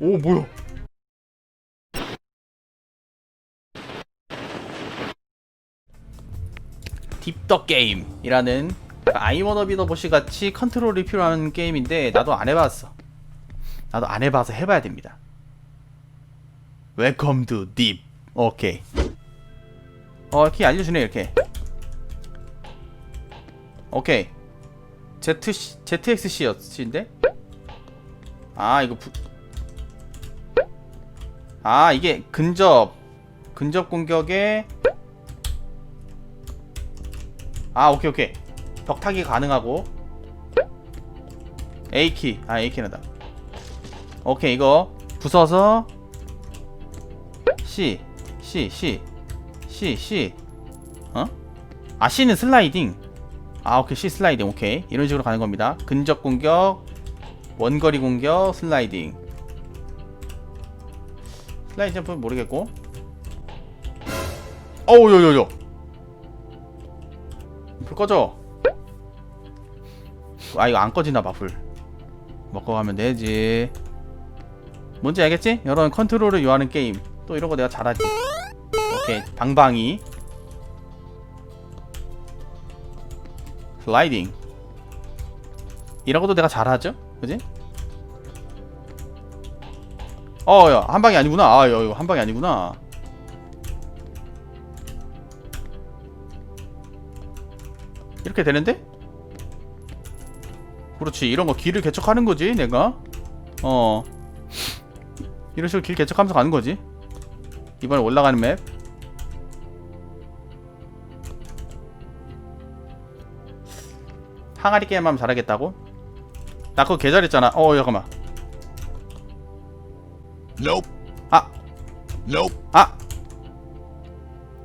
오 뭐야? 딥더 게임이라는 아이워너비더 보시 같이 컨트롤이 필요한 게임인데 나도 안 해봤어. 나도 안 해봐서 해봐야 됩니다. 웰컴 투 딥 오케이 어 이렇게 알려주네 이렇게. 오케이 ZC, ZXC였인데? 아 이거 부... 아 이게 근접. 근접 공격에 아 오케이 오케이. 벽타기 가능하고. A키. 아 A키는 다. 오케이 이거. 부숴서. C C C. C C. 어? 아 C는 슬라이딩. 아 오케이 C 슬라이딩. 오케이. 이런 식으로 가는 겁니다. 근접 공격 원거리 공격 슬라이딩 슬라이딩 점프 모르겠고. 어우 요요요 불 꺼져. 아 이거 안 꺼지나봐 불. 먹고 가면 되지. 뭔지 알겠지? 이런 컨트롤을 요하는 게임. 또 이런 거 내가 잘하지. 오케이 방방이. 슬라이딩. 이런 것도 내가 잘하죠? 그지? 어 야 한 방이 아니구나. 아 이거 한 방이 아니구나. 이렇게 되는데? 그렇지 이런 거 길을 개척하는 거지 내가? 어. 이런 식으로 길 개척하면서 가는 거지. 이번에 올라가는 맵. 항아리 게임 하면 잘하겠다고? 나 그거 개잘했잖아. 어 잠깐만 Nope. 아! Nope. 아!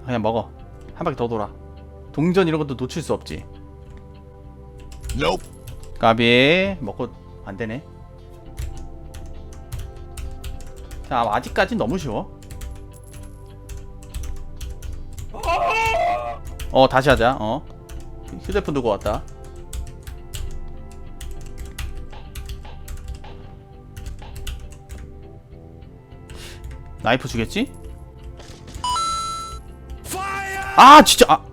그냥 먹어 한 바퀴 더 돌아 동전 이런 것도 놓칠 수 없지 Nope. 까비 먹고 안 되네. 자 아직까지 너무 쉬워. 어 다시 하자. 어 휴대폰 두고 왔다. 나이프 주겠지? 아 진짜 아,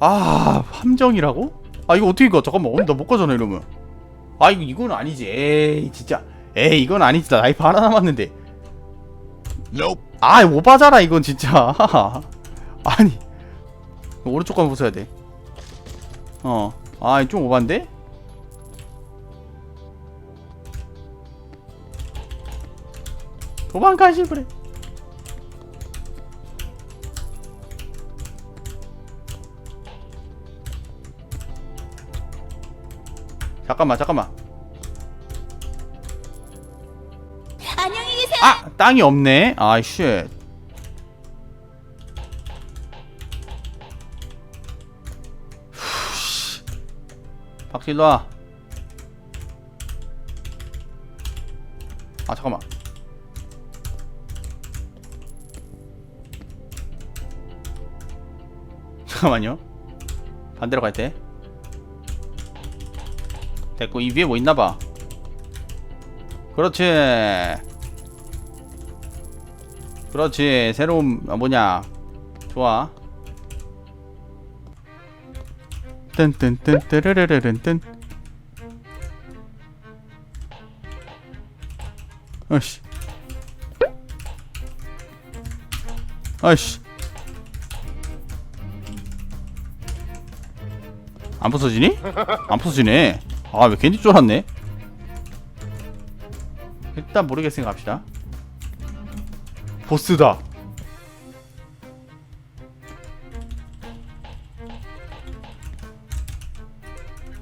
아 함정이라고? 아 이거 어떻게 가? 잠깐만 어, 나못 가잖아 이러면 아 이거 이건 아니지 에이 진짜 에이 이건 아니지 나 나이프 하나 남았는데 Nope. 아 오바잖아 이건 진짜 아니 오른쪽 가면 부숴야 돼어아좀 오반데? 도망가시 그래 잠깐만 잠깐만. 안녕히 계세요. 아 땅이 없네. 아이 쉣. 박수 일로와. 아 잠깐만 잠깐만요. 반대로 갈 때. 됐고 이 위에 뭐 있나봐. 그렇지. 그렇지. 새로운 아, 뭐냐. 좋아. 뜬뜬뜬 뜨르르르른 아씨. 아씨 안 부서지니? 안 부서지네. 아 왜 괜히 쫄았네? 일단 모르겠으니까 갑시다. 보스다.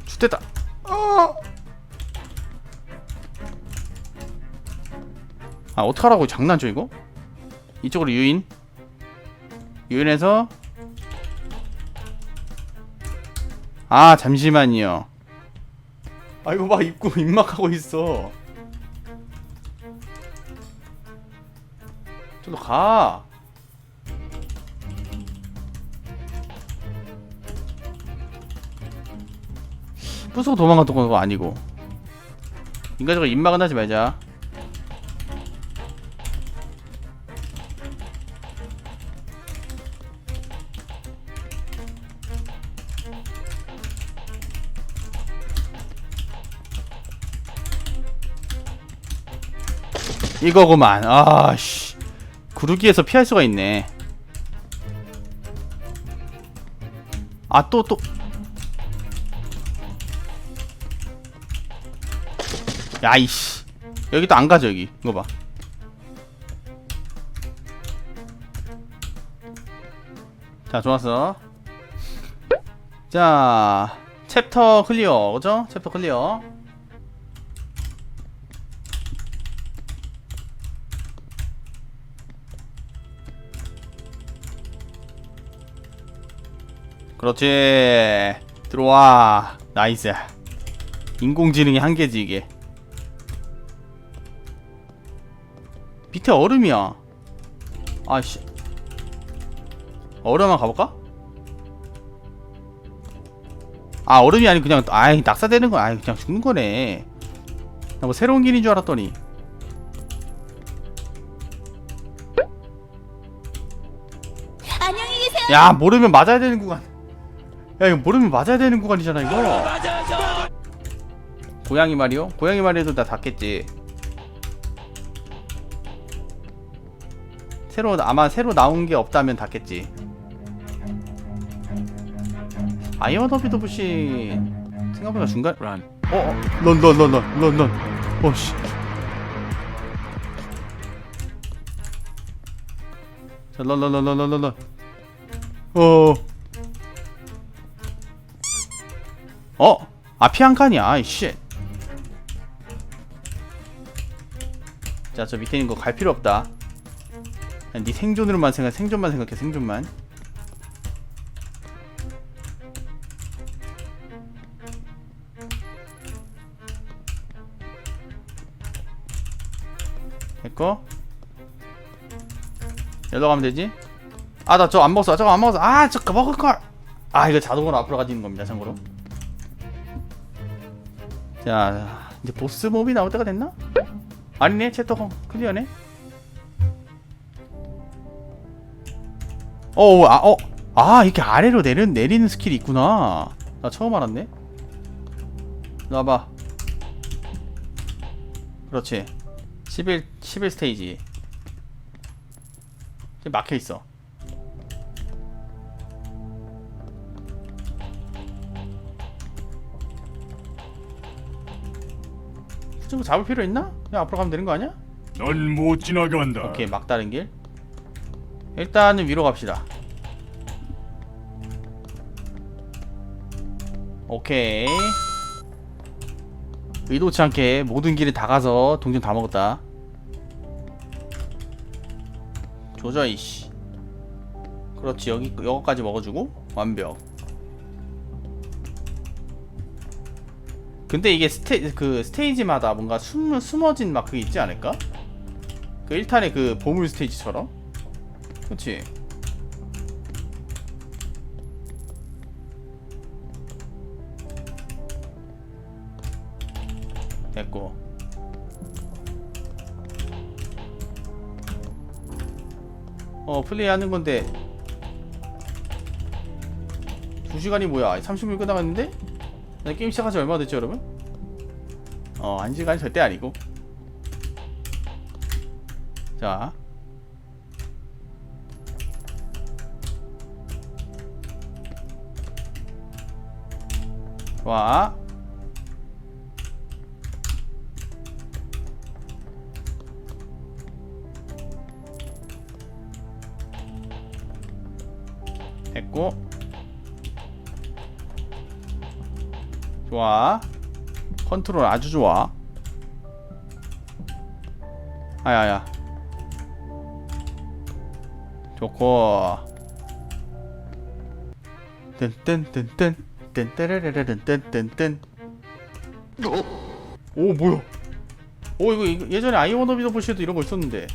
죽됐다. 어. 아 어떡하라고. 장난쳐 이거? 이쪽으로 유인. 유인해서 아 잠시만요. 아 이거 봐 입구 입막하고 있어. 저로 가. 부수고 도망갔던 거 아니고. 인간적으로 입막은 하지 말자 이거구만. 아씨. 구르기에서 피할 수가 있네. 아 또 또. 야이씨. 여기 또 안 가죠 여기. 이거 봐. 자, 좋았어. 자, 챕터 클리어, 그죠? 챕터 클리어. 그렇지. 들어와. 나이스. 인공지능의 한계지, 이게. 밑에 얼음이야. 아씨. 얼음 한번 가볼까? 아 얼음이 아니 그냥 아이 낙사되는 거 아이 그냥 죽는 거네 나 뭐 새로운 길인 줄 알았더니 안녕히 계세요. 야 모르면 맞아야 되는 구간 야 이거 모르면 맞아야 되는 구간이잖아 이거 고양이 말이요? 고양이 말에도 다 닿겠지 새로 아마 새로 나온 게 없다면 닿겠지 아이언 허비도 부시 생각보다 중간 Run. 어, 어, 런, 런, 런, 런, 런, 런. 어, 씨. 자, 런, 런, 런, 런, 런, 런, 런. 어. 어? 앞이 한 칸이야, 아이, 씨. 자, 저 밑에 있는 거 갈 필요 없다. 그냥 네 생존으로만 생각, 생존만 생각해, 생존만. 됐고 여기로 가면 되지 아 나 저 안 먹었어 저거 안 먹었어 아 저거 먹을걸 아 이거 자동으로 앞으로 가지는 겁니다 참고로 자 이제 보스 몹이 나올 때가 됐나? 아니네 챕터 클리어네. 어아 어. 아 이렇게 아래로 내려, 내리는 스킬이 있구나. 나 처음 알았네. 나와봐. 그렇지. 11, 11 스테이지. 막혀있어 뭐 잡을 필요 있나? 그냥 앞으로 가면 되는 거 아니야? 넌 못 지나간다. 오케이 막다른 길 일단은 위로 갑시다 오케이 의도치 않게 모든 길에 다 가서 동전 다 먹었다 조져 이씨 그렇지 여기 여기까지 먹어주고 완벽 근데 이게 스테 그 스테이지마다 뭔가 숨 숨어진 막 그게 있지 않을까? 그 1탄의 그 보물 스테이지처럼? 그치? 됐고. 어 플레이하는 건데. 2시간이 뭐야? 30분 끝나갔는데? 나 게임 시작한 지 얼마 됐죠 여러분? 어 1시간이 절대 아니고 자 와. 됐고. 좋아. 컨트롤 아주 좋아. 아야야. 좋고. 뜬뜬뜬뜬 뜬뜨르르르뜬뜬뜬 오 뭐야 오 이거, 이거 예전에 아이원 오브 더 보시에도 이런 거 있었는데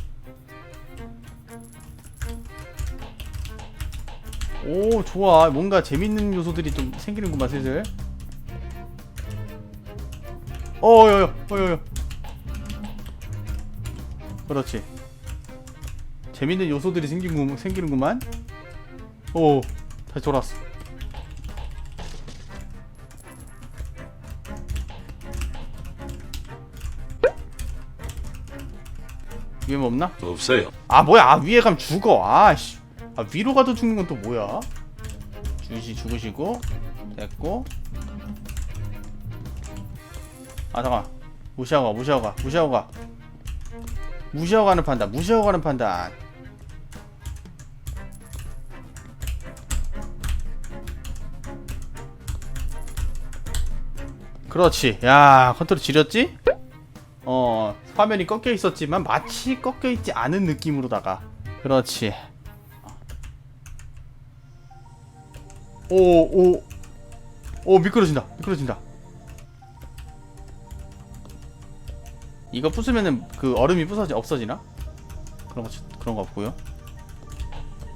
오 좋아 뭔가 재밌는 요소들이 좀 생기는구만 슬슬 어여여 어여여 그렇지. 재밌는 요소들이 생기는, 생기는구만. 오 다시 돌아왔어. 위에 뭐 없나? 없어요. 아 뭐야? 아 위에 가면 죽어. 아씨. 아 위로 가도 죽는 건 또 뭐야? 죽으시 죽으시고 됐고 아 잠깐 무시하고 가 무시하고 가 무시하고 가. 무시하고 가는 판단 무시하고 가는 판단. 그렇지. 야 컨트롤 지렸지? 어 화면이 꺾여 있었지만 마치 꺾여 있지 않은 느낌으로다가. 그렇지. 오오오. 오, 미끄러진다 미끄러진다 이거 부수면은 그 얼음이 부서지 없어지나? 그런 거 그런 거 없고요.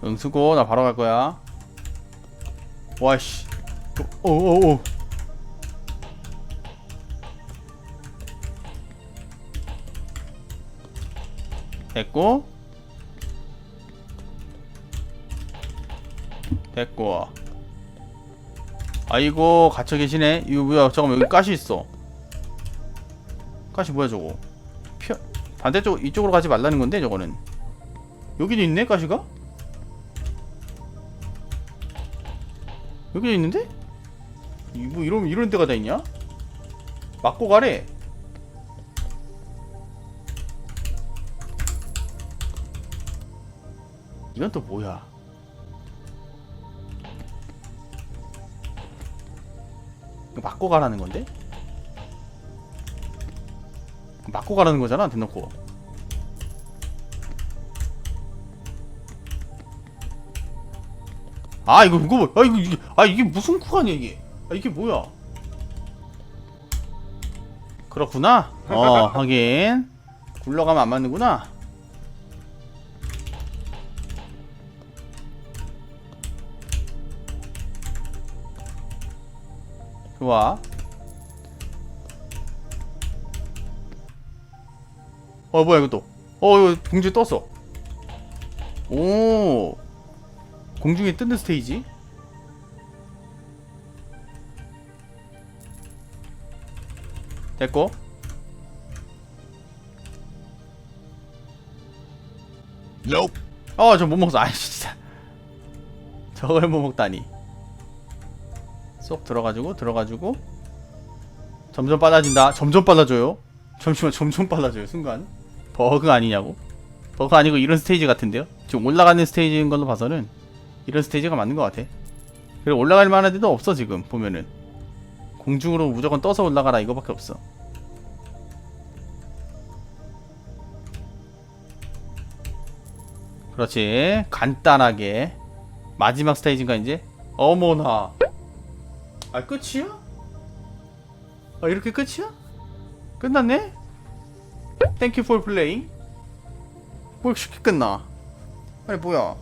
응 수고. 나 바로 갈 거야. 와씨. 오오오 됐고. 됐고. 아이고 갇혀 계시네. 이거 뭐야. 잠깐만 여기 가시 있어 가시 뭐야 저거? 펴 반대쪽 이쪽으로 가지 말라는 건데 저거는. 여기도 있네 가시가? 여기도 있는데? 이뭐 이런 이런 데가 다 있냐? 맞고 가래. 이건 또 뭐야? 이거 맞고 가라는 건데? 맞고 가라는 거잖아, 대놓고. 아 이거 이거 뭐- 아 이거 이게 아 이게 무슨 구간이야 이게? 아 이게 뭐야? 그렇구나? 어 하긴 굴러가면 안 맞는구나. 좋아. 어 뭐야 이것도. 어 이거 공중에 떴어. 오. 공중에 뜨는 스테이지. 됐고. Nope. 어 저 못 먹었어. 아 진짜. 저걸 못 먹다니. 쏙 들어가지고 들어가지고 점점 빨라진다. 점점 빨라져요. 잠시만 점점 빨라져요. 순간 버그 아니냐고? 버그 아니고 이런 스테이지 같은데요? 지금 올라가는 스테이지인 걸로 봐서는 이런 스테이지가 맞는 것 같아. 그리고 올라갈 만한 데도 없어 지금 보면은 공중으로 무조건 떠서 올라가라 이거밖에 없어. 그렇지 간단하게 마지막 스테이지인가 이제? 어머나 아 끝이야? 아 이렇게 끝이야? 끝났네? 땡큐 playing. 뭐 이렇게 쉽게 끝나? 아니 뭐야